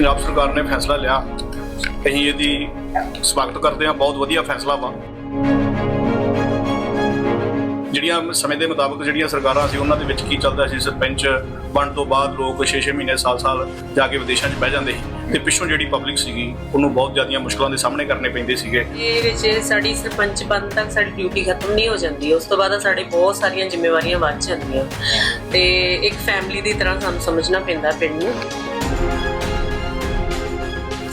ਪੰਜਾਬ ਸਰਕਾਰ ਨੇ ਫੈਸਲਾ ਲਿਆ। ਅਸੀਂ ਇਹਦੀ ਸਵਾਗਤ ਕਰਦੇ ਹਾਂ। ਬਹੁਤ ਵਧੀਆ ਫੈਸਲਾ ਵਾ। ਜਿਹੜੀਆਂ ਸਮੇਂ ਦੇ ਮੁਤਾਬਕ ਜਿਹੜੀਆਂ ਸਰਕਾਰਾਂ ਸੀ, ਉਹਨਾਂ ਦੇ ਵਿੱਚ ਕੀ ਚੱਲਦਾ ਸੀ? ਸਰਪੰਚ ਬਣ ਤੋਂ ਬਾਅਦ ਲੋਕ 6-6 ਮਹੀਨੇ, ਸਾਲ-ਸਾਲ ਜਾ ਕੇ ਵਿਦੇਸ਼ਾਂ 'ਚ ਬਹਿ ਜਾਂਦੇ ਸੀ ਤੇ ਪਿੱਛੋਂ ਜਿਹੜੀ ਪਬਲਿਕ ਸੀਗੀ, ਉਹਨੂੰ ਬਹੁਤ ਜ਼ਿਆਦੀਆਂ ਮੁਸ਼ਕਲਾਂ ਦੇ ਸਾਹਮਣੇ ਕਰਨੇ ਪੈਂਦੇ ਸੀਗੇ। ਇਹ ਵਿੱਚ ਸਾਡੀ ਸਰਪੰਚ ਬਣ ਤੱਕ ਸਾਡੀ ਡਿਊਟੀ ਖਤਮ ਨਹੀਂ ਹੋ ਜਾਂਦੀ। ਉਸ ਤੋਂ ਬਾਅਦ ਸਾਡੇ ਬਹੁਤ ਸਾਰੀਆਂ ਜ਼ਿੰਮੇਵਾਰੀਆਂ ਵੱਧ ਜਾਂਦੀਆਂ। ਤੇ ਇੱਕ ਫੈਮਿਲੀ ਦੀ ਤਰ੍ਹਾਂ ਸਾਨੂੰ ਸਮਝਣਾ ਪੈਂਦਾ ਪਿੰਡ ਨੂੰ।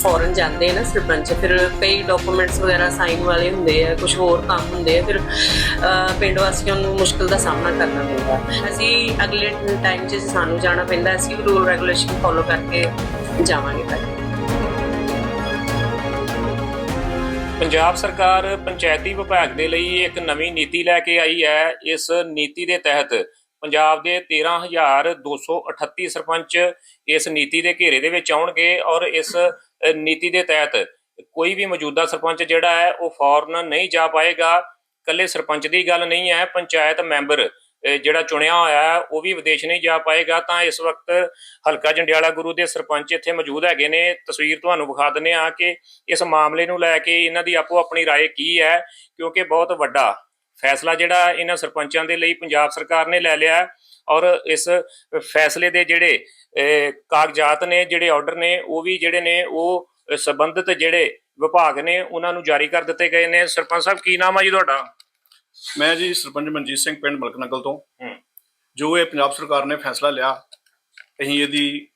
ਫੌਰਨ ਜਾਂਦੇ ਆ ਨਾ ਸਰਪੰਚ, ਫਿਰ ਕਈ ਡਾਕੂਮੈਂਟਸ ਵਗੈਰਾ ਸਾਈਨ ਵਾਲੇ ਹੁੰਦੇ ਆ ਕੁਝ ਹੋਰ ਕੰਮ ਹੁੰਦੇ ਆ, ਫਿਰ ਪਿੰਡ ਵਾਸੀਆਂ ਨੂੰ ਮੁਸ਼ਕਲ ਦਾ ਸਾਹਮਣਾ ਕਰਨਾ ਪੈਂਦਾ। ਅਸੀਂ ਅਗਲੇ ਟਾਈਮ 'ਚ ਸਾਨੂੰ ਜਾਣਾ ਪੈਂਦਾ, ਅਸੀਂ ਰੂਲ ਰੈਗੂਲੇਸ਼ਨ ਫੋਲੋ ਕਰਕੇ ਜਾਵਾਂਗੇ ਪਹਿਲੇ ਪੰਜਾਬ ਸਰਕਾਰ ਪੰਚਾਇਤੀ ਵਿਭਾਗ ਦੇ ਲਈ ਇੱਕ ਨਵੀਂ ਨੀਤੀ ਲੈ ਕੇ ਆਈ ਹੈ। ਇਸ ਨੀਤੀ ਦੇ ਤਹਿਤ ਪੰਜਾਬ ਦੇ 13238 ਸਰਪੰਚ ਇਸ ਨੀਤੀ ਦੇ ਘੇਰੇ ਦੇ ਵਿੱਚ ਆਉਣਗੇ ਔਰ ਇਸ ਨੀਤੀ ਦੇ ਤਹਿਤ ਕੋਈ ਵੀ ਮੌਜੂਦਾ ਸਰਪੰਚ ਜਿਹੜਾ ਹੈ ਉਹ ਫੌਰਨ ਨਹੀਂ ਜਾ ਪਾਏਗਾ ਕੱਲੇ ਸਰਪੰਚ ਦੀ ਗੱਲ ਨਹੀਂ ਹੈ ਪੰਚਾਇਤ ਮੈਂਬਰ ਅ, ਜਿਹੜਾ ਚੁਣਿਆ ਹੋਇਆ ਹੈ ਉਹ ਵੀ ਵਿਦੇਸ਼ ਨਹੀਂ ਜਾ ਪਾਏਗਾ ਤਾਂ ਇਸ ਵਕਤ ਹਲਕਾ ਜੰਡਿਆਲਾ ਗੁਰੂ ਦੇ ਸਰਪੰਚ ਇੱਥੇ ਮੌਜੂਦ ਹੈਗੇ ਨੇ ਤਸਵੀਰ ਤੁਹਾਨੂੰ ਵਿਖਾ ਦਿੰਦੇ ਆ ਕਿ ਇਸ ਮਾਮਲੇ ਨੂੰ ਲੈ ਕੇ ਇਹਨਾਂ ਦੀ ਆਪੋ ਆਪਣੀ رائے ਕੀ ਹੈ ਕਿਉਂਕਿ ਬਹੁਤ ਵੱਡਾ ਫੈਸਲਾ ਜਿਹੜਾ ਇਹਨਾਂ ਸਰਪੰਚਾਂ ਦੇ ਲਈ ਪੰਜਾਬ ਸਰਕਾਰ ਨੇ ਲੈ ਲਿਆ ਹੈ ਔਰ ਇਸ ਫੈਸਲੇ ਦੇ ਜਿਹੜੇ ਕਾਗਜ਼ਾਤ ਨੇ ਜਿਹੜੇ ਆਰਡਰ ਨੇ ਉਹ ਵੀ ਜਿਹੜੇ ਨੇ ਉਹ ਸੰਬੰਧਿਤ ਜਿਹੜੇ ਵਿਭਾਗ ਨੇ ਉਹਨਾਂ ਨੂੰ ਜਾਰੀ ਕਰ ਦਿੱਤੇ ਗਏ ਨੇ। ਸਰਪੰਚ ਸਾਹਿਬ ਕੀ ਨਾਮ ਆ ਜੀ ਤੁਹਾਡਾ? ਮੈਂ ਜੀ ਸਰਪੰਚ ਮਨਜੀਤ ਸਿੰਘ ਪਿੰਡ ਮਲਕਨਗਲ ਤੋਂ। ਜੋ ਇਹ ਪੰਜਾਬ ਸਰਕਾਰ ਨੇ ਫੈਸਲਾ ਲਿਆ ਅਸੀਂ ਇਹਦੀ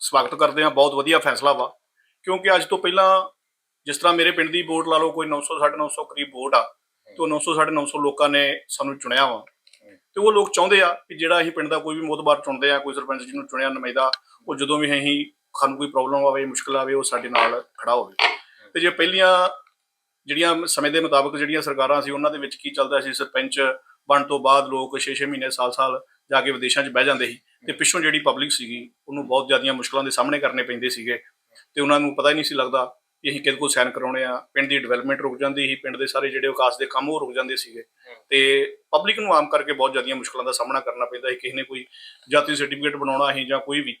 ਸਵਾਗਤ ਕਰਦੇ ਹਾਂ। ਬਹੁਤ ਵਧੀਆ ਫੈਸਲਾ ਵਾ। ਕਿਉਂਕਿ ਅੱਜ ਤੋਂ ਪਹਿਲਾਂ ਜਿਸ ਤਰ੍ਹਾਂ ਮੇਰੇ ਪਿੰਡ ਦੀ ਵੋਟ ਲਾ ਲਓ ਕੋਈ 900 950 ਕਰੀਬ ਵੋਟ ਆ ਤੇ ਉਹ 900 950 ਲੋਕਾਂ ਨੇ ਸਾਨੂੰ ਚੁਣਿਆ ਵਾ। ਤੇ ਉਹ ਲੋਕ ਚਾਹੁੰਦੇ ਆ ਕਿ ਜਿਹੜਾ ਅਸੀਂ ਪਿੰਡ ਦਾ ਕੋਈ ਵੀ ਮੋਦਬਾਰ ਚੁਣਦੇ ਆ, ਕੋਈ ਸਰਪੰਚ ਜਿਹਨੂੰ ਚੁਣਿਆ ਨੁਮਾਇੰਦਾ, ਉਹ ਜਦੋਂ ਵੀ ਅਸੀਂ ਸਾਨੂੰ ਕੋਈ ਪ੍ਰੋਬਲਮ ਆਵੇ, ਮੁਸ਼ਕਲ ਆਵੇ, ਉਹ ਸਾਡੇ ਨਾਲ ਖੜਾ ਹੋਵੇ। ਤੇ ਜੇ ਪਹਿਲੀਆਂ ਜਿਹੜੀਆਂ ਸਮੇਂ ਦੇ ਮੁਤਾਬਕ ਜਿਹੜੀਆਂ ਸਰਕਾਰਾਂ ਸੀ, ਉਹਨਾਂ ਦੇ ਵਿੱਚ ਕੀ ਚੱਲਦਾ ਸੀ, ਸਰਪੰਚ ਬਣ ਤੋਂ ਬਾਅਦ ਲੋਕ 6-6 ਮਹੀਨੇ, ਸਾਲ-ਸਾਲ ਜਾ ਕੇ ਵਿਦੇਸ਼ਾਂ 'ਚ ਬਹਿ ਜਾਂਦੇ ਸੀ ਤੇ ਪਿੱਛੋਂ ਜਿਹੜੀ ਪਬਲਿਕ ਸੀਗੀ, ਉਹਨੂੰ ਬਹੁਤ ਜ਼ਿਆਦੀਆਂ ਮੁਸ਼ਕਲਾਂ ਦੇ ਸਾਹਮਣੇ ਕਰਨੇ ਪੈਂਦੇ ਸੀਗੇ ਤੇ ਉਹਨਾਂ ਨੂੰ ਪਤਾ ਹੀ ਨਹੀਂ ਸੀ ਲੱਗਦਾ ਕਿ ਅਸੀਂ ਕਿਹਦੇ ਕੋਲ ਸਾਈਨ ਕਰਾਉਣੇ ਆ ਪਿੰਡ ਦੀ ਡਿਵੈਲਪਮੈਂਟ ਰੁਕ ਜਾਂਦੀ ਸੀ ਪਿੰਡ ਦੇ ਸਾਰੇ ਜਿਹੜੇ ਵਿਕਾਸ ਦੇ ਕੰਮ ਉਹ ਰੁਕ ਜਾਂਦੇ ਸੀਗੇ। ਤੇ ਪਬਲਿਕ ਨੂੰ ਆਮ ਕਰਕੇ ਬਹੁਤ ਜ਼ਿਆਦੀਆਂ ਮੁਸ਼ਕਲਾਂ ਦਾ ਸਾਹਮਣਾ ਕਰਨਾ ਪੈਂਦਾ ਸੀ ਕਿਸੇ ਨੇ ਕੋਈ ਜਾਤੀ ਸਰਟੀਫਿਕੇਟ ਬਣਾਉਣਾ ਸੀ ਜਾਂ ਕੋਈ ਵੀ।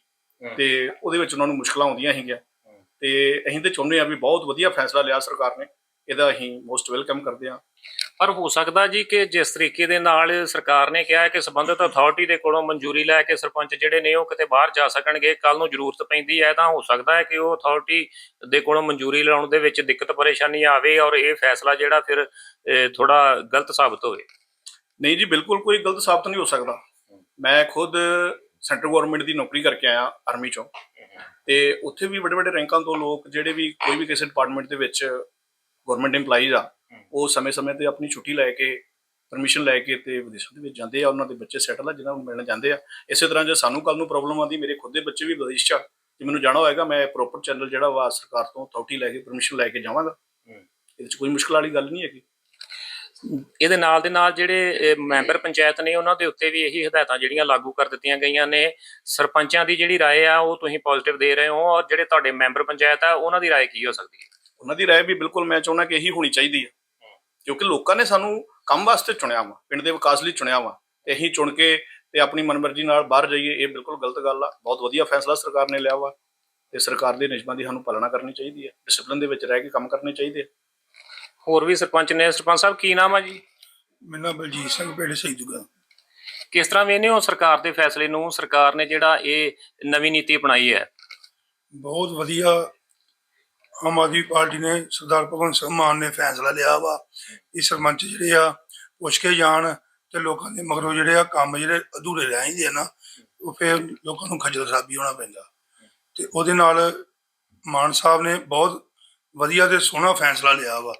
ਤੇ ਉਹਦੇ ਵਿੱਚ ਉਹਨਾਂ ਨੂੰ ਮੁਸ਼ਕਲਾਂ ਆਉਂਦੀਆਂ ਸੀਗੀਆਂ। ਤੇ ਅਸੀਂ ਤੇ ਚਾਹੁੰਦੇ ਆ ਵੀ ਬਹੁਤ ਵਧੀਆ ਫੈਸਲਾ ਲਿਆ ਸਰਕਾਰ ਨੇ। ਇਹਦਾ ਅਸੀਂ ਮੋਸਟ ਵੈਲਕਮ ਕਰਦੇ ਆ ਪਰ ਹੋ ਸਕਦਾ ਜੀ ਕਿ ਜਿਸ ਤਰੀਕੇ ਦੇ ਨਾਲ ਸਰਕਾਰ ਨੇ ਕਿਹਾ ਹੈ ਕਿ ਸੰਬੰਧਿਤ ਅਥਾਰਟੀ ਦੇ ਕੋਲੋਂ ਮਨਜ਼ੂਰੀ ਲੈ ਕੇ ਸਰਪੰਚ ਜਿਹੜੇ ਨੇ ਉਹ ਕਿਤੇ ਬਾਹਰ ਜਾ ਸਕਣਗੇ ਕੱਲ ਨੂੰ ਜ਼ਰੂਰਤ ਪੈਂਦੀ ਹੈ ਤਾਂ ਹੋ ਸਕਦਾ ਹੈ ਕਿ ਉਹ ਅਥਾਰਟੀ ਦੇ ਕੋਲੋਂ ਮਨਜ਼ੂਰੀ ਲੈਣ ਦੇ ਵਿੱਚ ਦਿੱਕਤ ਪਰੇਸ਼ਾਨੀ ਆਵੇ ਔਰ ਇਹ ਫੈਸਲਾ ਜਿਹੜਾ ਫਿਰ ਥੋੜਾ ਗਲਤ ਸਾਬਤ ਹੋਵੇ। ਨਹੀਂ ਜੀ ਬਿਲਕੁਲ ਕੋਈ ਗਲਤ ਸਾਬਤ ਨਹੀਂ ਹੋ ਸਕਦਾ। ਮੈਂ ਖੁਦ ਸੈਂਟਰ ਗਵਰਨਮੈਂਟ ਦੀ ਨੌਕਰੀ ਕਰਕੇ ਆਇਆ ਆਰਮੀ ਚੋਂ। ਤੇ ਉੱਥੇ ਵੀ ਵੱਡੇ ਵੱਡੇ ਰੈਂਕਾਂ ਤੋਂ ਲੋਕ ਜਿਹੜੇ ਵੀ ਕੋਈ ਵੀ ਕਿਸੇ ਡਿਪਾਰਟਮੈਂਟ ਦੇ ਵਿੱਚ ਗਵਰਨਮੈਂਟ EMPLOYEES ਆ ਉਹ ਸਮੇਂ-ਸਮੇਂ ਤੇ ਆਪਣੀ ਛੁੱਟੀ ਲੈ ਕੇ ਪਰਮਿਸ਼ਨ ਲੈ ਕੇ ਤੇ ਵਿਦੇਸ਼ਾਂ ਦੇ ਵਿੱਚ ਜਾਂਦੇ ਆ ਉਹਨਾਂ ਦੇ ਬੱਚੇ ਸੈਟਲ ਆ ਜਿਨ੍ਹਾਂ ਨੂੰ ਮਿਲਣ ਜਾਂਦੇ ਆ ਇਸੇ ਤਰ੍ਹਾਂ ਜੇ ਸਾਨੂੰ ਕੱਲ ਨੂੰ ਪ੍ਰੋਬਲਮ ਆਉਂਦੀ ਮੇਰੇ ਖੁਦ ਦੇ ਬੱਚੇ ਵੀ ਵਿਦੇਸ਼ ਚ ਆ ਤੇ ਮੈਨੂੰ ਜਾਣਾ ਹੋਏਗਾ ਮੈਂ ਪ੍ਰੋਪਰ ਚੈਨਲ ਜਿਹੜਾ ਵਾ ਸਰਕਾਰ ਤੋਂ ਅਥਾਰਟੀ ਲੈ ਕੇ ਪਰਮਿਸ਼ਨ ਲੈ ਕੇ ਜਾਵਾਂਗਾ ਇਹਦੇ ਵਿੱਚ ਕੋਈ ਮੁਸ਼ਕਲ ਵਾਲੀ ਗੱਲ ਨਹੀਂ ਹੈਗੀ ਇਹਦੇ ਨਾਲ ਦੇ ਨਾਲ ਜਿਹੜੇ ਅਹ, ਮੈਂਬਰ ਪੰਚਾਇਤ ਨੇ ਉਹਨਾਂ ਦੇ ਉੱਤੇ ਵੀ ਇਹੀ ਹਦਾਇਤਾਂ ਜਿਹੜੀਆਂ ਲਾਗੂ ਕਰ ਦਿੱਤੀਆਂ ਗਈਆਂ ਨੇ ਸਰਪੰਚਾਂ ਦੀ ਜਿਹੜੀ رائے ਆ ਉਹ ਤੁਸੀਂ ਪੋਜ਼ਿਟਿਵ ਦੇ ਰਹੇ ਹੋ ਔਰ ਜਿਹੜੇ ਤੁਹਾਡੇ ਮੈਂਬਰ ਪੰਚਾਇਤ ਆ ਉਹਨਾਂ ਦੀ رائے ਕੀ ਹੋ ਸਕਦੀ ਹੈ ਉਹਨਾਂ ਦੀ ਰਾਏ ਵੀ ਬਿਲਕੁਲ ਮੈਂ ਚਾਹੁੰਦਾ ਕਿ ਇਹੀ ਹੋਣੀ ਚਾਹੀਦੀ ਹੈ। ਕਿਉਂਕਿ ਲੋਕਾਂ ਨੇ ਸਾਨੂੰ ਕੰਮ ਵਾਸਤੇ ਚੁਣਿਆ ਵਾ ਪਿੰਡ ਦੇ ਵਿਕਾਸ ਲਈ ਚੁਣਿਆ ਵਾ। ਤੇ ਅਸੀਂ ਚੁਣ ਕੇ ਤੇ ਆਪਣੀ ਮਨਮਰਜ਼ੀ ਨਾਲ ਬਾਹਰ ਜਾਈਏ ਇਹ ਬਿਲਕੁਲ ਗਲਤ ਗੱਲ ਆ। ਬਹੁਤ ਵਧੀਆ ਫੈਸਲਾ ਸਰਕਾਰ ਨੇ ਲਿਆ ਵਾ ਤੇ ਸਰਕਾਰ ਦੇ ਨਿਯਮਾਂ ਦੀ ਸਾਨੂੰ ਪਾਲਣਾ ਕਰਨੀ ਚਾਹੀਦੀ ਹੈ। ਡਿਸਪਲਿਨ ਦੇ ਵਿੱਚ ਰਹਿ ਕੇ ਕੰਮ ਕਰਨੇ ਚਾਹੀਦੇ ਆ। ਹੋਰ ਵੀ ਸਰਪੰਚ ਨੇ ਸਰਪੰਚ ਸਾਹਿਬ ਕੀ ਨਾਮ ਆ ਜੀ? ਮੇਰਾ ਨਾਮ ਬਲਜੀਤ ਸਿੰਘ ਪਿੰਡ ਸਹੀਦੂਗਾ ਕਿਸ ਤਰ੍ਹਾਂ ਵੇਖਦੇ ਹੋ ਸਰਕਾਰ ਦੇ ਫੈਸਲੇ ਨੂੰ? ਸਰਕਾਰ ਨੇ ਜਿਹੜਾ ਇਹ ਨਵੀਂ ਨੀਤੀ ਅਪਣਾਈ ਹੈ। ਬਹੁਤ ਵਧੀਆ ਆਮ ਆਦਮੀ ਪਾਰਟੀ ਨੇ ਸਰਦਾਰ ਭਗਵੰਤ ਸਿੰਘ ਮਾਨ ਨੇ ਫੈਸਲਾ ਲਿਆ ਵਾ ਇਹ ਸਰਪੰਚ ਜਿਹੜੇ ਆ ਪੁੱਛ ਕੇ ਜਾਣ ਤੇ ਲੋਕਾਂ ਦੇ ਮਗਰੋਂ ਜਿਹੜੇ ਆ ਕੰਮ ਜਿਹੜੇ ਅਧੂਰੇ ਰਹਿ ਜਾਂਦੇ ਆ ਨਾ, ਉਹ ਫਿਰ ਲੋਕਾਂ ਨੂੰ ਖੱਜਲ ਖਰਾਬੀ ਹੋਣਾ ਪੈਂਦਾ। ਤੇ ਉਹਦੇ ਨਾਲ ਮਾਨ ਸਾਹਿਬ ਨੇ ਬਹੁਤ ਵਧੀਆ ਤੇ ਸੋਹਣਾ ਫੈਸਲਾ ਲਿਆ ਵਾ।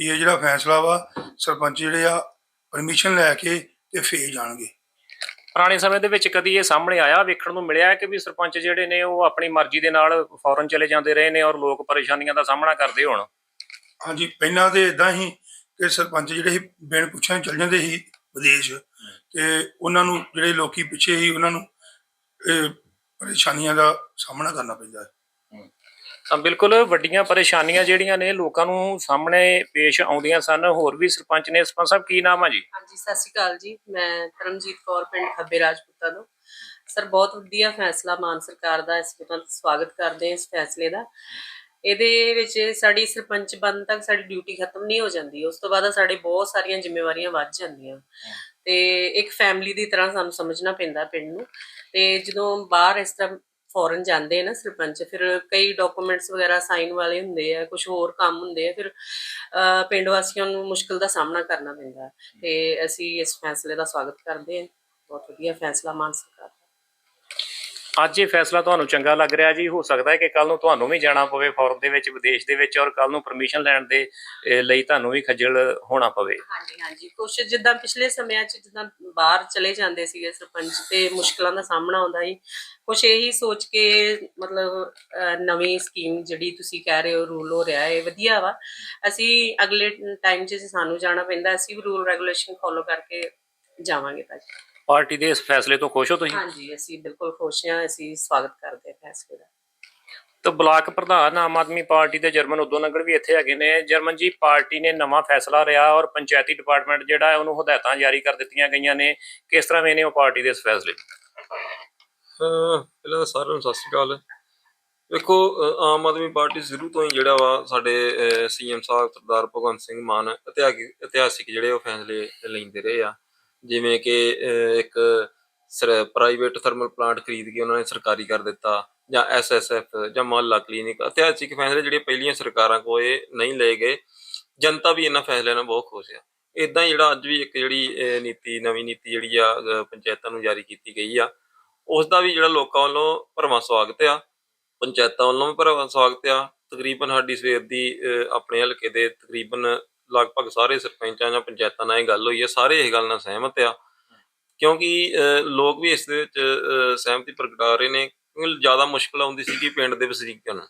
ਇਹ ਜਿਹੜਾ ਫੈਸਲਾ ਵਾ, ਸਰਪੰਚ ਜਿਹੜੇ ਆ ਪਰਮਿਸ਼ਨ ਲੈ ਕੇ ਤੇ ਫੇਰ ਜਾਣਗੇ। ਪੁਰਾਣੇ ਸਮੇਂ ਦੇ ਵਿੱਚ ਕਦੀ ਇਹ ਸਾਹਮਣੇ ਆਇਆ, ਵੇਖਣ ਨੂੰ ਮਿਲਿਆ ਕਿ ਵੀ ਸਰਪੰਚ ਜਿਹੜੇ ਨੇ ਉਹ ਆਪਣੀ ਮਰਜ਼ੀ ਦੇ ਨਾਲ ਫੌਰਨ ਚਲੇ ਜਾਂਦੇ ਰਹੇ ਨੇ ਔਰ ਲੋਕ ਪਰੇਸ਼ਾਨੀਆਂ ਦਾ ਸਾਹਮਣਾ ਕਰਦੇ ਹੋਣ। ਹਾਂਜੀ, ਪਹਿਲਾਂ ਤੇ ਇਦਾਂ ਹੀ ਕਿ ਸਰਪੰਚ ਜਿਹੜੇ ਸੀ, ਬਿਨ ਪੁੱਛਿਆ ਚਲ ਜਾਂਦੇ ਸੀ ਵਿਦੇਸ਼ ਤੇ ਉਹਨਾਂ ਨੂੰ ਜਿਹੜੇ ਲੋਕੀ ਪਿੱਛੇ ਸੀ, ਉਹਨਾਂ ਨੂੰ ਇਹ ਪਰੇਸ਼ਾਨੀਆਂ ਦਾ ਸਾਹਮਣਾ ਕਰਨਾ ਪੈਂਦਾ ਹੈ ਤਾਂ ਬਿਲਕੁਲ ਵੱਡੀਆਂ ਪਰੇਸ਼ਾਨੀਆਂ ਜਿਹੜੀਆਂ ਨੇ ਲੋਕਾਂ ਨੂੰ ਸਾਹਮਣੇ ਪੇਸ਼ ਆਉਂਦੀਆਂ ਸਨ। ਹੋਰ ਵੀ ਸਰਪੰਚ ਨੇ, ਸਰਪੰਚ ਸਾਹਿਬ, ਕੀ ਨਾਮ ਆ ਜੀ? ਹਾਂਜੀ, ਸਤਿ ਸ਼੍ਰੀ ਅਕਾਲ ਜੀ। ਮੈਂ ਧਰਮਜੀਤ ਕੌਰ, ਪਿੰਡ ਖੱਬੇ ਰਾਜਪੂਤਾਂ ਤੋਂ। ਸਰ, ਬਹੁਤ ਵਧੀਆ ਫੈਸਲਾ ਮਾਨ ਸਰਕਾਰ ਦਾ, ਇਸ ਤੋਂ ਸਵਾਗਤ ਕਰਦੇ ਹਾਂ ਇਸ ਫੈਸਲੇ ਦਾ। ਇਹਦੇ ਵਿੱਚ ਸਾਡੀ ਸਰਪੰਚ ਬਣ ਤੱਕ ਸਾਡੀ ਡਿਊਟੀ ਖਤਮ ਨਹੀਂ ਹੋ ਜਾਂਦੀ। ਉਸ ਤੋਂ ਬਾਅਦ ਸਾਡੇ ਬਹੁਤ ਸਾਰੀਆਂ ਜ਼ਿੰਮੇਵਾਰੀਆਂ ਵੱਧ ਜਾਂਦੀਆਂ। ਤੇ ਇੱਕ ਫੈਮਿਲੀ ਦੀ ਤਰ੍ਹਾਂ ਸਾਨੂੰ ਸਮਝਣਾ ਪੈਂਦਾ ਪਿੰਡ ਨੂੰ। ਤੇ ਜਦੋਂ ਬਾਹਰ ਇਸ ਤਰ੍ਹਾਂ ਫੋਰਨ ਜਾਂਦੇ ਆ ਨਾ ਸਰਪੰਚ ਫਿਰ ਕਈ ਡਾਕੂਮੈਂਟਸ ਵਗੈਰਾ ਸਾਈਨ ਵਾਲੇ ਹੁੰਦੇ ਆ ਕੁਝ ਹੋਰ ਕੰਮ ਹੁੰਦੇ ਆ ਫਿਰ ਅਹ, ਪਿੰਡ ਵਾਸੀਆਂ ਨੂੰ ਮੁਸ਼ਕਲ ਦਾ ਸਾਹਮਣਾ ਕਰਨਾ ਪੈਂਦਾ। ਤੇ ਅਸੀਂ ਇਸ ਫੈਸਲੇ ਦਾ ਸਵਾਗਤ ਕਰਦੇ ਹਾਂ। ਬਹੁਤ ਵਧੀਆ ਫੈਸਲਾ ਮਾਨ ਸਰਕਾਰ ਦਾ ਅੱਜ ਇਹ ਫੈਸਲਾ ਤੁਹਾਨੂੰ ਚੰਗਾ ਲੱਗ ਰਿਹਾ ਜੀ? ਹੋ ਸਕਦਾ ਹੈ ਕਿ ਕੱਲ ਨੂੰ ਤੁਹਾਨੂੰ ਵੀ ਜਾਣਾ ਪਵੇ ਫੋਰਨ ਦੇ ਵਿੱਚ, ਵਿਦੇਸ਼ ਦੇ ਵਿੱਚ ਔਰ ਕੱਲ ਨੂੰ ਪਰਮਿਸ਼ਨ ਲੈਣ ਦੇ ਲਈ ਤੁਹਾਨੂੰ ਵੀ ਖੱਜਲ ਹੋਣਾ ਪਵੇ। ਹਾਂਜੀ ਹਾਂਜੀ। ਕੁਛ ਜਿੱਦਾਂ ਪਿਛਲੇ ਸਮਿਆਂ 'ਚ ਜਿੱਦਾਂ ਬਾਹਰ ਚਲੇ ਜਾਂਦੇ ਸੀਗੇ ਸਰਪੰਚ ਤੇ ਮੁਸ਼ਕਲਾਂ ਦਾ ਸਾਹਮਣਾ ਆਉਂਦਾ ਸੀ। ਕੁਛ ਇਹੀ ਸੋਚ ਕੇ ਮਤਲਬ ਨਵੀਂ ਸਕੀਮ ਜਿਹੜੀ ਤੁਸੀਂ ਕਹਿ ਰਹੇ ਹੋ ਰੂਲ ਹੋ ਰਿਹਾ ਹੈ ਵਧੀਆ ਵਾ। ਅਸੀਂ ਅਗਲੇ ਟਾਈਮ 'ਚ ਸਾਨੂੰ ਜਾਣਾ ਪੈਂਦਾ, ਅਸੀਂ ਵੀ ਰੂਲ ਰੈਗੂਲੇਸ਼ਨ ਫੋਲੋ ਕਰਕੇ ਜਾਵਾਂਗੇ ਭਾਜੀ। ਪਾਰਟੀ ਦੇ ਇਸ ਫੈਸਲੇ ਤੋਂ ਖੁਸ਼ ਹੋ ਤੁਸੀਂ? ਹਾਂਜੀ ਅਸੀਂ ਬਿਲਕੁਲ ਖੁਸ਼ ਹਾਂ ਅਸੀਂ ਸਵਾਗਤ ਕਰਦੇ ਹਾਂ ਫੈਸਲੇ ਦਾ। ਤਾਂ ਬਲਾਕ ਪ੍ਰਧਾਨ ਆਮ ਆਦਮੀ ਪਾਰਟੀ ਦੇ ਜਰਮਨ ਉਦੋਂ ਨਗਰ ਵੀ ਇੱਥੇ ਹੈਗੇ ਨੇ। ਜਰਮਨ ਜੀ ਪਾਰਟੀ ਨੇ ਨਵਾਂ ਫੈਸਲਾ ਲਿਆ ਔਰ ਪੰਚਾਇਤੀ ਡਿਪਾਰਟਮੈਂਟ ਜਿਹੜਾ ਹੈ ਉਹਨੂੰ ਹਦਾਇਤਾਂ ਜਾਰੀ ਕਰ ਦਿੱਤੀਆਂ ਗਈਆਂ ਨੇ। ਕਿਸ ਤਰ੍ਹਾਂ ਵੇਨੇ ਉਹ ਪਾਰਟੀ ਦੇ ਇਸ ਫੈਸਲੇ? ਪਹਿਲਾਂ ਤਾਂ ਸਾਰਿਆਂ ਨੂੰ ਸਤਿ ਸ਼੍ਰੀ ਅਕਾਲ। ਵੇਖੋ ਆਮ ਆਦਮੀ ਪਾਰਟੀ ਸ਼ੁਰੂ ਤੋਂ ਹੀ ਜਿਹੜਾ ਵਾ ਸਾਡੇ ਸੀਐਮ ਸਾਹਿਬ ਸਰਦਾਰ ਭਗਵੰਤ ਸਿੰਘ ਮਾਨ ਇਤਿਹਾਸਿਕ ਜਿਹੜੇ ਉਹ ਫੈਸਲੇ ਲੈਂਦੇ ਰਹੇ ਆ। ਜਿਵੇਂ ਕਿ ਇੱਕ ਪ੍ਰਾਈਵੇਟ ਥਰਮਲ ਪਲਾਂਟ ਖਰੀਦ ਕੇ ਉਹਨਾਂ ਨੇ ਸਰਕਾਰੀ ਕਰ ਦਿੱਤਾ, ਜਾਂ ਐਸਐਸਐਫ ਜਾਂ ਮੁਹੱਲਾ ਕਲੀਨਿਕ ਇਤਿਹਾਸਿਕ ਫੈਸਲੇ ਜਿਹੜੇ ਪਹਿਲੀਆਂ ਸਰਕਾਰਾਂ ਕੋਲ ਨਹੀਂ ਲਏ ਗਏ। ਜਨਤਾ ਵੀ ਇਹਨਾਂ ਫੈਸਲਿਆਂ ਨਾਲ ਬਹੁਤ ਖੁਸ਼ ਆ। ਇਦਾਂ ਹੀ ਜਿਹੜਾ ਅੱਜ ਵੀ ਇੱਕ ਜਿਹੜੀ ਨੀਤੀ, ਨਵੀਂ ਨੀਤੀ ਜਿਹੜੀ ਆ ਪੰਚਾਇਤਾਂ ਨੂੰ ਜਾਰੀ ਕੀਤੀ ਗਈ ਆ ਉਸ ਦਾ ਵੀ ਜਿਹੜਾ ਲੋਕਾਂ ਵੱਲੋਂ ਭਰਵਾਂ ਸਵਾਗਤ ਆ, ਪੰਚਾਇਤਾਂ ਵੱਲੋਂ ਵੀ ਭਰਵਾਂ ਸਵਾਗਤ ਆ। ਤਕਰੀਬਨ ਸਾਡੀ ਸਵੇਰ ਦੀ ਆਪਣੇ ਹਲਕੇ ਦੇ ਤਕਰੀਬਨ ਲਗਭਗ ਸਾਰੇ ਸਰਪੰਚਾਂ ਜਾਂ ਪੰਚਾਇਤਾਂ ਨਾਲ ਇਹ ਗੱਲ ਹੋਈ ਹੈ ਸਾਰੇ ਇਹ ਗੱਲ ਨਾਲ ਸਹਿਮਤ ਆ। ਕਿਉਂਕਿ ਲੋਕ ਵੀ ਇਸ ਦੇ ਵਿੱਚ ਸਹਿਮਤੀ ਪ੍ਰਗਟਾ ਰਹੇ ਨੇ। ਕਿਉਂਕਿ ਜ਼ਿਆਦਾ ਮੁਸ਼ਕਲ ਆਉਂਦੀ ਸੀ ਕਿ ਪਿੰਡ ਦੇ ਵਸਨੀਕਾਂ ਨੂੰ।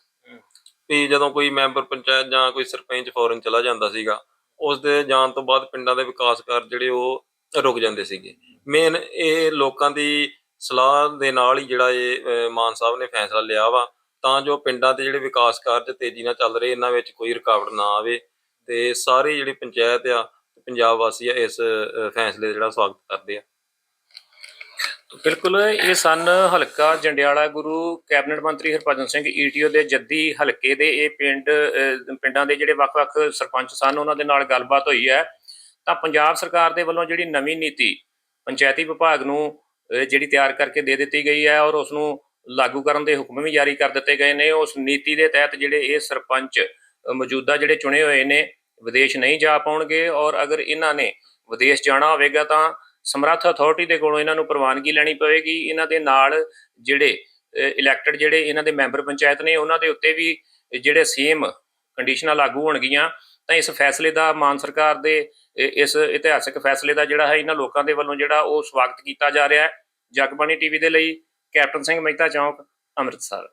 ਵੀ ਜਦੋਂ ਕੋਈ ਮੈਂਬਰ ਪੰਚਾਇਤ ਜਾਂ ਕੋਈ ਸਰਪੰਚ ਫੌਰਨ ਚਲਾ ਜਾਂਦਾ ਸੀਗਾ ਉਸ ਦੇ ਜਾਣ ਤੋਂ ਬਾਅਦ ਪਿੰਡਾਂ ਦੇ ਵਿਕਾਸ ਕਾਰਜ ਜਿਹੜੇ ਉਹ ਰੁਕ ਜਾਂਦੇ ਸੀਗੇ। ਮੇਨ ਇਹ ਲੋਕਾਂ ਦੀ ਸਲਾਹ ਦੇ ਨਾਲ ਹੀ ਜਿਹੜਾ ਇਹ ਮਾਨ ਸਾਹਿਬ ਨੇ ਫੈਸਲਾ ਲਿਆ ਵਾ ਤਾਂ ਜੋ ਪਿੰਡਾਂ ਦੇ ਜਿਹੜੇ ਵਿਕਾਸ ਕਾਰਜ ਤੇਜ਼ੀ ਨਾਲ ਚੱਲ ਰਹੇ ਇਹਨਾਂ ਵਿੱਚ ਕੋਈ ਰੁਕਾਵਟ ਨਾ ਆਵੇ। ਤੇ ਸਾਰੇ ਜਿਹੜੀ ਪੰਚਾਇਤ ਆ, ਪੰਜਾਬ ਵਾਸੀ ਆ, ਇਸ ਫੈਸਲੇ ਦਾ ਜਿਹੜਾ ਸਵਾਗਤ ਕਰਦੇ ਆ। ਬਿਲਕੁਲ, ਇਹ ਸਨ ਹਲਕਾ ਜੰਡਿਆਲਾ ਗੁਰੂ ਕੈਬਨਿਟ ਮੰਤਰੀ ਹਰਭਜਨ ਸਿੰਘ ਈਟੀਓ ਦੇ ਜੱਦੀ ਹਲਕੇ ਦੇ, ਇਹ ਪਿੰਡ ਪਿੰਡਾਂ ਦੇ ਜਿਹੜੇ ਵੱਖ-ਵੱਖ ਸਰਪੰਚ ਸਨ, ਉਹਨਾਂ ਦੇ ਨਾਲ ਗੱਲਬਾਤ ਹੋਈ ਹੈ। ਤਾਂ ਪੰਜਾਬ ਸਰਕਾਰ ਦੇ ਵੱਲੋਂ ਜਿਹੜੀ ਨਵੀਂ ਨੀਤੀ ਪੰਚਾਇਤੀ ਵਿਭਾਗ ਨੂੰ ਜਿਹੜੀ ਤਿਆਰ ਕਰਕੇ ਦੇ ਦਿੱਤੀ ਗਈ ਹੈ ਔਰ ਉਸ ਨੂੰ ਲਾਗੂ ਕਰਨ ਦੇ ਹੁਕਮ ਵੀ ਜਾਰੀ ਕਰ ਦਿੱਤੇ ਗਏ ਨੇ, ਉਸ ਨੀਤੀ ਦੇ ਤਹਿਤ ਜਿਹੜੇ ਇਹ ਸਰਪੰਚ ਮੌਜੂਦਾ ਜਿਹੜੇ ਚੁਣੇ ਹੋਏ ਨੇ ਵਿਦੇਸ਼ ਨਹੀਂ ਜਾ ਪਾਉਣਗੇ ਔਰ ਅਗਰ ਇਹਨਾਂ ਨੇ ਵਿਦੇਸ਼ ਜਾਣਾ ਹੋਵੇਗਾ ਤਾਂ ਸਮਰੱਥ ਅਥਾਰਟੀ ਦੇ ਕੋਲੋਂ ਇਹਨਾਂ ਨੂੰ ਪ੍ਰਵਾਨਗੀ ਲੈਣੀ ਪਵੇਗੀ। ਇਹਨਾਂ ਦੇ ਨਾਲ ਜਿਹੜੇ ਇਲੈਕਟਡ ਜਿਹੜੇ ਇਹਨਾਂ ਦੇ ਮੈਂਬਰ ਪੰਚਾਇਤ ਨੇ, ਉਹਨਾਂ ਦੇ ਉੱਤੇ ਵੀ ਜਿਹੜੇ ਸੇਮ ਕੰਡੀਸ਼ਨਾਂ ਲਾਗੂ ਹੋਣਗੀਆਂ। ਤਾਂ ਇਸ ਫੈਸਲੇ ਦਾ ਮਾਨ ਸਰਕਾਰ ਦੇ ਇਸ ਇਤਿਹਾਸਕ ਫੈਸਲੇ ਦਾ ਜਿਹੜਾ ਹੈ, ਇਹਨਾਂ ਲੋਕਾਂ ਦੇ ਵੱਲੋਂ ਜਿਹੜਾ ਉਹ ਸਵਾਗਤ ਕੀਤਾ ਜਾ ਰਿਹਾ ਹੈ। ਜਗਬਾਣੀ ਟੀਵੀ ਦੇ ਲਈ ਕੈਪਟਨ ਸਿੰਘ ਮਹਿਤਾ ਚੌਂਕ, ਅੰਮ੍ਰਿਤਸਰ।